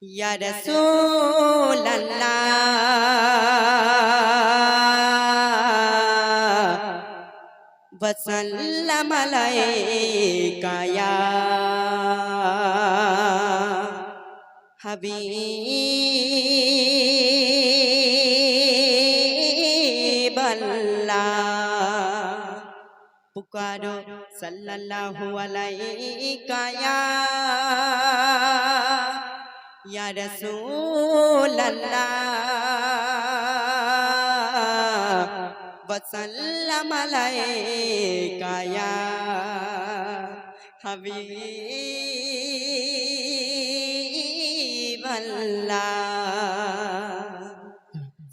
Ya Rasulallah wa sallam alayka ya Habib पुकारो सल्लल्लाहु अलैका या या रसूल अल्लाह वसल्लम अलैका या हबीब अल्लाह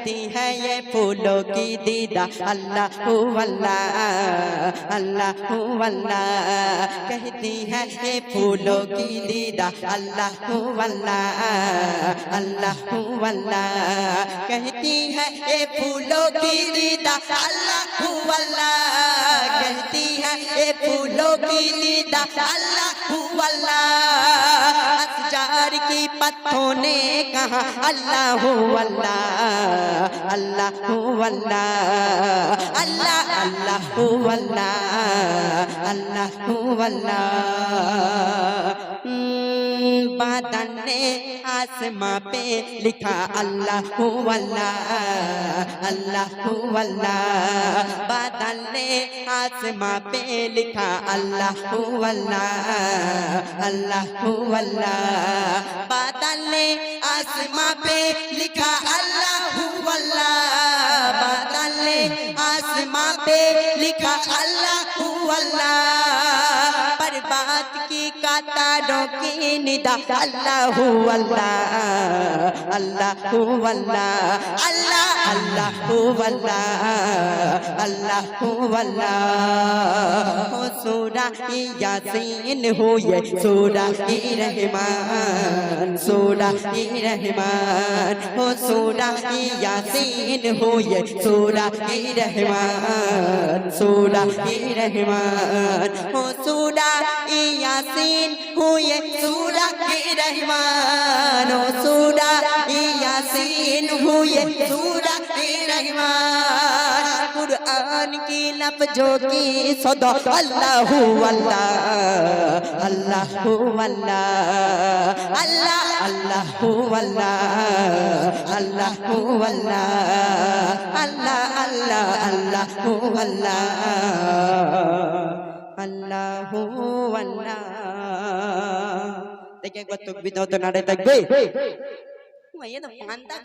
कहती है ये फूलों की दीदा। अल्लाह अल्लाह अल्लाह अल्लाह। कहती है ये फूलों की दीदा। अल्लाह अल्लाह अल्लाह अल्लाह। कहती है ये फूलों की दीदा। अल्लाह अल्लाह। कहती है ये फूलों की दीदा। अल्लाह अल्लाह। असजार की पत्तों ने कहा अल्लाह अल्लाह अल्लाह अल्लाह अल्लाह अल्लाह अल्लाह अल्लाह अल्लाह बादल ने आसमां पे लिखा अल्लाह अल्लाह अल्लाह अल्लाह बादल ने आसमां पे लिखा अल्लाह अल्लाह अल्लाह अल्लाह बादल ने आसमां पे लिखा अल्लाह अल्लाह बादल ने आसमां पे लिखा अल्लाह अल्लाह बर्बाद की कातारों की निदा अल्लाह अल्लाह अल्लाह अल्लाह अल्लाह আল্লাহ আল্লাহ আল্লাহ সোরা ইয়াসিন হয়ে সোরা ই রহমান সোরা ই রহমান। ও সোরা ইয়াসিন হয়ে সোরা ই রহমান সোরা ই রহমান। ও সোরা ইয়াসিন হয়ে সোরা ই রহমান। ও সোরা ইয়াসিন হয়ে সোরা कुरान की लफ्जों की सदो अल्लाह अल्लाह अल्लाह अल्लाह अल्लाह अल्लाह अल्लाह अल्लाह अल्लाह अल्लाह अल्लाह अल्लाह अल्लाह अल्लाह अल्लाह देखिए एक बार तुम भी दो तो नारे तक भी मैं ये तो मानता